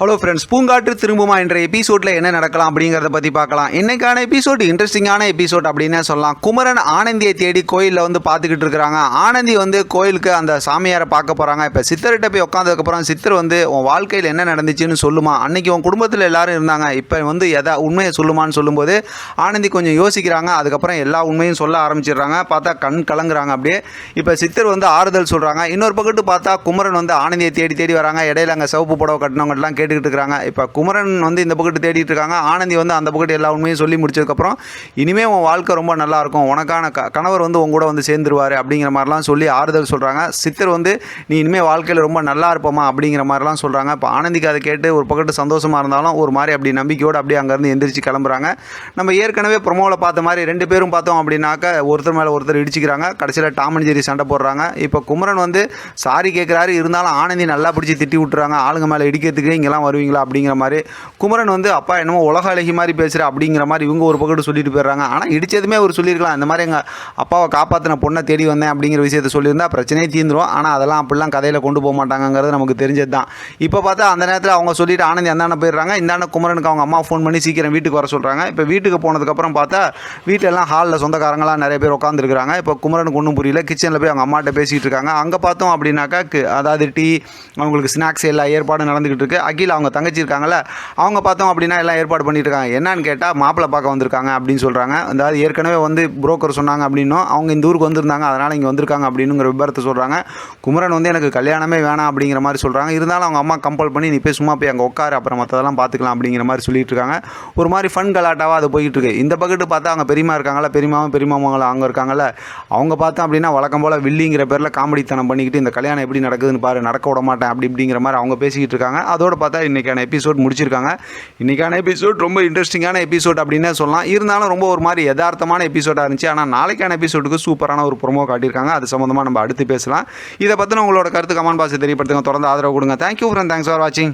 Hello friends பூங்காற்று திரும்புமா என்ற எபிசோடில் என்ன நடக்கலாம் அப்படிங்கிறத பற்றி பார்க்கலாம். இன்னைக்கான எபிசோட் இன்ட்ரெஸ்டிங்கான எபிசோட் அப்படின்னே சொல்லலாம். குமரன் ஆனந்தியை தேடி கோயிலில் வந்து பார்த்துக்கிட்டு இருக்கிறாங்க. ஆனந்தி வந்து கோயிலுக்கு அந்த சாமியாரை பார்க்க போகிறாங்க இப்போ சித்தர்கிட்ட போய் உட்காந்ததுக்கப்புறம் சித்தர் வந்து உன் வாழ்க்கையில் என்ன நடந்துச்சுன்னு சொல்லுமா? அன்னைக்கு உன் குடும்பத்தில் எல்லாரும் இருந்தாங்க. இப்போ வந்து எதா உண்மையை சொல்லுமான்னு சொல்லும்போது ஆனந்தி கொஞ்சம் யோசிக்கிறாங்க. அதுக்கப்புறம் எல்லா உண்மையும் சொல்ல ஆரம்பிச்சிடுறாங்க. பார்த்தா கண் கலங்குறாங்க அப்படியே. இப்போ சித்தர் வந்து ஆறுதல் சொல்கிறாங்க இன்னொரு பக்கத்து பார்த்தா குமரன் வந்து ஆனந்தியை தேடி தேடி வராங்க. இடையில அங்கே சிவப்பு புடவை கட்டினவங்கலாம் கேட்டுக்கிட்டு இருக்கிறாங்க இப்போ குமரன் வந்து இந்த பக்கெட்டு தேடிட்டு இருக்காங்க ஆனந்தி வந்து அந்த பக்கெட்டு எல்லா உண்மையும் சொல்லி முடிச்சதுக்கப்புறம் இனிமே உன் வாழ்க்கை ரொம்ப நல்லா இருக்கும் உனக்கான க கணவர் வந்து உன் கூட வந்து சேர்ந்துருவார். அப்படிங்கிற மாதிரிலாம் சொல்லி ஆறுதல் சொல்கிறாங்க சித்தர் வந்து நீ இனிமேல் வாழ்க்கையில் ரொம்ப நல்லா இருப்போமா அப்படிங்கிற மாதிரிலாம் சொல்கிறாங்க இப்போ ஆனந்திக்கு அதை கேட்டு ஒரு பக்கத்து சந்தோஷமாக இருந்தாலும் ஒரு மாதிரி அப்படி நம்பிக்கையோடு அப்படியே அங்கேருந்து எந்திரிச்சு கிளம்புறாங்க. நம்ம ஏற்கனவே ப்ரொமோவில் பார்த்த மாதிரி ரெண்டு பேரும் பார்த்தோம் அப்படின்னாக்க ஒருத்தர் மேலே ஒருத்தர் இடிச்சிக்கிறாங்க. கடைசியில் டாம் அண்ட் ஜெரி சண்டை போடுறாங்க. இப்போ குமரன் வந்து சாரி கேட்குறாரு இருந்தாலும் ஆனந்தி நல்லா பிடிச்சி திட்டி விட்டுறாங்க. ஆளுங்க மேலே இடிக்கிறதுக்கு இங்கே நீங்களாம் வருவீங்களா அப்படிங்கிற மாதிரி குமரன் வந்து அப்பா என்னமோ உலக அழகி மாதிரி பேசுகிற அப்படிங்கிற மாதிரி இவங்க ஒரு பக்கத்து சொல்லிட்டு போயிடுறாங்க. ஆனால் இடிச்சதுமே அவர் சொல்லியிருக்கலாம். இந்த மாதிரி எங்கள் அப்பாவை காப்பாற்றின பொண்ணை தேடி வந்தேன் அப்படிங்கிற விஷயத்த சொல்லியிருந்தா பிரச்சனையே தீர்ந்துடும் ஆனால் அதெல்லாம் அப்படிலாம் கதையில் கொண்டு போக மாட்டாங்கங்கிறது நமக்கு தெரிஞ்சது தான். இப்போ பார்த்தா அந்த நேரத்தில் அவங்க சொல்லிட்டு ஆனந்தி அந்தாண்ட போயிடுறாங்க. இந்தாண்ட குமரனுக்கு அவங்க அம்மா ஃபோன் பண்ணி சீக்கிரம் வீட்டுக்கு வர சொல்கிறாங்க இப்போ வீட்டுக்கு போனதுக்கப்புறம் பார்த்தா வீட்டிலலாம் ஹாலில் சொந்தக்காரங்களாம் நிறைய பேர் உட்காந்துருக்குறாங்க இப்போ குமரனுக்கு ஒன்றும் புரியல. கிச்சனில் போய் அவங்க அம்மாட்ட பேசிகிட்டு இருக்காங்க. அங்கே பார்த்தோம் அப்படின்னாக்கா அதாவது டீ அவங்களுக்கு ஸ்நாக்ஸ் எல்லா ஏற்பாடும் நடந்துக்கிட்டு இருக்கு. கீழே அவங்க தங்கச்சி இருக்காங்கல்ல அவங்க பார்த்தோம் அப்படின்னா எல்லாம் ஏற்பாடு பண்ணிட்டு இருக்காங்க என்னன்னு கேட்டால் மாப்பிள்ளை பார்க்க வந்திருக்காங்க அப்படின்னு சொல்கிறாங்க அதாவது ஏற்கனவே வந்து புரோக்கர் சொன்னாங்க அப்படின்னும் அவங்க இந்த ஊருக்கு வந்திருந்தாங்க அதனால் இங்கே வந்திருக்காங்க அப்படின்னுங்கிற விபரத்தை சொல்கிறாங்க குமரன் வந்து எனக்கு கல்யாணமே வேணாம் அப்படிங்கிற மாதிரி சொல்கிறாங்க இருந்தாலும் அவங்க அம்மா கம்பல் பண்ணி நீ போய் சும்மா போய் அங்கே உட்காரு அப்புறம் மற்றதெல்லாம் பார்த்துக்கலாம் அப்படிங்கிற மாதிரி சொல்லிட்டு இருக்காங்க ஒரு மாதிரி ஃபன் கலாட்டாவாக அது போயிட்டு இருக்கு இந்த பக்கத்து பார்த்தா அவங்க பெரியமா இருக்காங்கல்ல பெரியமாவும் பெரியமாமங்களும் அவங்க இருக்காங்கல்ல அவங்க பார்த்தா அப்படின்னா வழக்கம் போல் வில்லிங்கிற பேரில் காமெடித்தனம் பண்ணிக்கிட்டு இந்த கல்யாணம் எப்படி நடக்குதுன்னு பாரு நடக்க விட மாட்டேன் அப்படி இப்படிங்கிற மாதிரி அவங்க பேசிக்கிட்டு இருக்காங்க அதோட பார்த்தா இன்றைக்கான எபிசோட் முடிச்சிருக்காங்க. இன்றைக்கான எபிசோட் ரொம்ப இன்ட்ரெஸ்டிங்கான எபிசோட் அப்படின்னே சொல்லலாம். இருந்தாலும் ரொம்ப ஒரு மாதிரி யதார்த்தமான எபிசோடாக இருந்துச்சு. ஆனால் நாளைக்கான எபிசோடுக்கு சூப்பரான ஒரு ப்ரோமோ காட்டியிருக்காங்க. அது சம்மந்தமாக நம்ம அடுத்து பேசலாம். இதை பற்றின உங்களோட கருத்து கமெண்ட் பாக்ஸ் தெரியப்படுத்துங்க. தொடர்ந்து ஆதரவு கொடுங்க. தேங்க்யூ ஃப்ரெண்ட் தேங்க்ஸ் ஃபார் வாட்சிங்